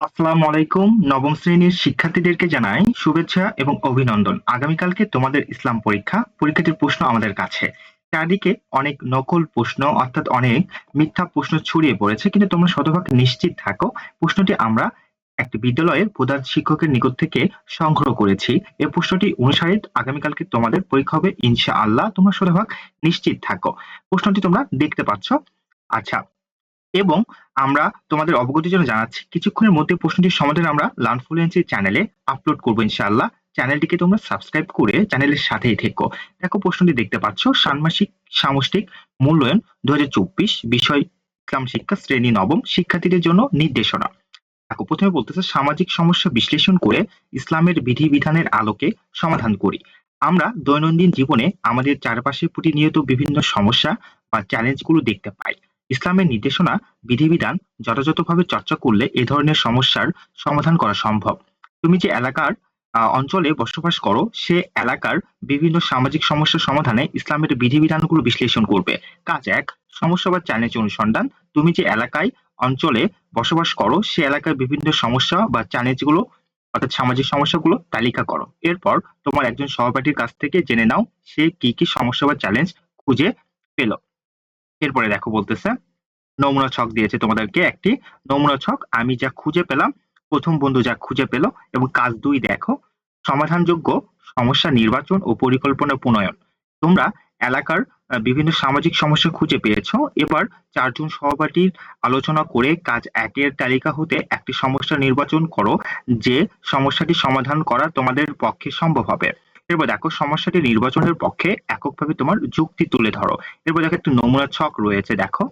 আসসালামু আলাইকুম। নবম শ্রেণির শিক্ষার্থীদেরকে জানাই শুভেচ্ছা এবং অভিনন্দন। আগামীকালকে তোমাদের ইসলাম পরীক্ষা পরীক্ষাটির প্রশ্ন আমাদের কাছে। চারদিকে অনেক নকল প্রশ্ন, অর্থাৎ অনেক মিথ্যা প্রশ্ন ছড়িয়ে পড়েছে, কিন্তু তোমরা শতভাগ নিশ্চিত থাকো। প্রশ্নটি আমরা একটি বিদ্যালয়ের প্রধান শিক্ষকের নিকট থেকে সংগ্রহ করেছি। এই প্রশ্নটি অনুসারে আগামীকালকে তোমাদের পরীক্ষা হবে ইনশা আল্লাহ তোমরা শতভাগ নিশ্চিত থাকো। প্রশ্নটি তোমরা দেখতে পাচ্ছ। আচ্ছা এবং আমরা তোমাদের অবগতির জন্য জানাচ্ছি, কিছুক্ষণের মধ্যে প্রশ্নটির সমাধান আমরা লার্ন ফ্লুয়েন্সি চ্যানেলে আপলোড করব ইনশাআল্লাহ। চ্যানেলটিকে তোমরা সাবস্ক্রাইব করে চ্যানেলের সাথেই থেকো। দেখো প্রশ্নটি দেখতে পাচ্ছ, ষান্মাসিক সামষ্টিক মূল্যায়ন দুই হাজার চব্বিশ, বিষয় ইসলাম শিক্ষা, শ্রেণি নবম, শিক্ষার্থীদের জন্য নির্দেশনা। দেখো, প্রথমে বলতেছে, সামাজিক সমস্যা বিশ্লেষণ করে ইসলামের বিধিবিধানের আলোকে সমাধান করি। আমরা দৈনন্দিন জীবনে আমাদের চারপাশে প্রতিনিয়ত বিভিন্ন সমস্যা বা চ্যালেঞ্জগুলো দেখতে পাই। ইসলামের নির্দেশনা, বিধিবিধান যথাযথভাবে চর্চা করলে এ ধরনের সমস্যার সমাধান করা সম্ভব। তুমি যে এলাকার অঞ্চলে বসবাস করো, সে এলাকার বিভিন্ন সামাজিক সমস্যার সমাধানে ইসলামের বিধিবিধানগুলো বিশ্লেষণ করবে। কাজ এক, সমস্যা বা চ্যালেঞ্জ অনুসন্ধান। তুমি যে এলাকায়, অঞ্চলে বসবাস করো, সে এলাকার বিভিন্ন সমস্যা বা চ্যালেঞ্জগুলো অর্থাৎ সামাজিক সমস্যাগুলো তালিকা করো। এরপর তোমার একজন সহপাঠীর কাছ থেকে জেনে নাও, সে কি কি সমস্যা বা চ্যালেঞ্জ খুঁজে পেল। এরপরে দেখো বলতেছে, নমুনা ছক দিয়েছে তোমাদেরকে একটি। নমুনা ছক, আমি যা খুঁজে পেলাম, প্রথম বন্ধু যা খুঁজে পেল এবং কাজ দুই দেখো, সমাধানযোগ্য সমস্যা নির্বাচন ও পরিকল্পনা প্রণয়ন। তোমরা এলাকার বিভিন্ন সামাজিক সমস্যা খুঁজে পেয়েছ। এবার চারজন সহপাঠীর আলোচনা করে কাজ একের তালিকা হতে একটি সমস্যা নির্বাচন করো, যে সমস্যাটি সমাধান করা তোমাদের পক্ষে সম্ভব হবে। এরপর দেখো সমস্যাটি নির্বাচনের পক্ষে এককভাবে তোমার যুক্তি তুলে ধরো। এরপর দেখো একটু নমুনা ছক রয়েছে, দেখো।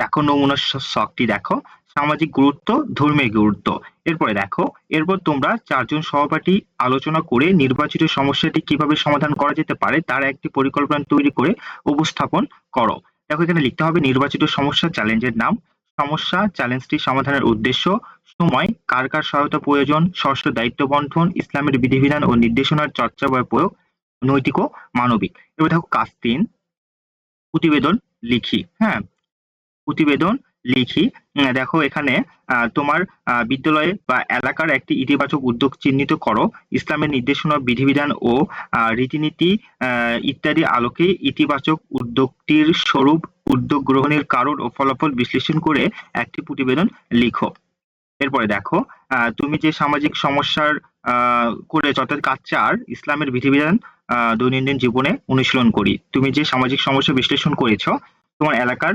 দেখো নমুনা ছকটি, দেখো। সামাজিক গুরুত্ব, ধর্মীয় গুরুত্ব। এরপরে দেখো, এরপর তোমরা চারজন সহপাঠী আলোচনা করে নির্বাচিত সমস্যাটি কীভাবে সমাধান করা যেতে পারে তার একটি পরিকল্পনা তৈরি করে উপস্থাপন করো। দেখো এখানে লিখতে হবে নির্বাচিত সমস্যা চ্যালেঞ্জের নাম। সমস্যা, চ্যালেঞ্জটি সমাধানের উদ্দেশ্য, সময়, কার কার সহায়তা প্রয়োজন ষষ্ঠ দায়িত্ব বন্ধন ইসলামের বিধিবিধান ও নির্দেশনার চর্চা বা প্রয়োগ, নৈতিক ও মানবিক। এবার দেখো কাজ তিন, প্রতিবেদন লিখি হ্যাঁ? প্রতিবেদন লিখি। দেখো এখানে তোমার বিদ্যালয়ে বা এলাকার একটি ইতিবাচক উদ্যোগ চিহ্নিত করো। ইসলামের নির্দেশনা, বিধিবিধান ও রীতিনীতি ইত্যাদি আলোকে ইতিবাচক উদ্যোগটির স্বরূপ উদ্যোগ গ্রহণের কারণ ও ফলাফল বিশ্লেষণ করে একটি প্রতিবেদন লিখো। এরপরে দেখো তুমি যে সামাজিক সমস্যার করে অর্থাৎ কাজ চার, ইসলামের বিধিবিধান দৈনন্দিন জীবনে অনুশীলন করি। তুমি যে সামাজিক সমস্যা বিশ্লেষণ করেছ, তোমার এলাকার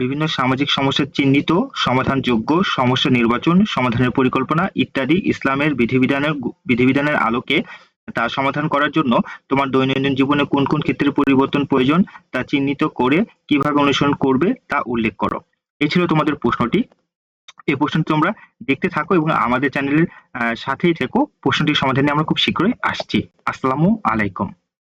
বিভিন্ন সামাজিক সমস্যা চিহ্নিত, সমাধানযোগ্য, সমস্যা নির্বাচন, সমাধানের পরিকল্পনা ইত্যাদি ইসলামের বিধিবিধানের বিধিবিধানের আলোকে তা সমাধান করার জন্য তোমার দৈনন্দিন জীবনে কোন কোন ক্ষেত্রে পরিবর্তন প্রয়োজন তা চিহ্নিত করে কীভাবে অনুসরণ করবে তা উল্লেখ করো। এই ছিল তোমাদের প্রশ্নটি। এই প্রশ্নটি তোমরা দেখতে থাকো এবং আমাদের চ্যানেলের সাথেই থেকো। প্রশ্নটির সমাধানে আমরা খুব শীঘ্রই আসছি। আসসালামু আলাইকুম।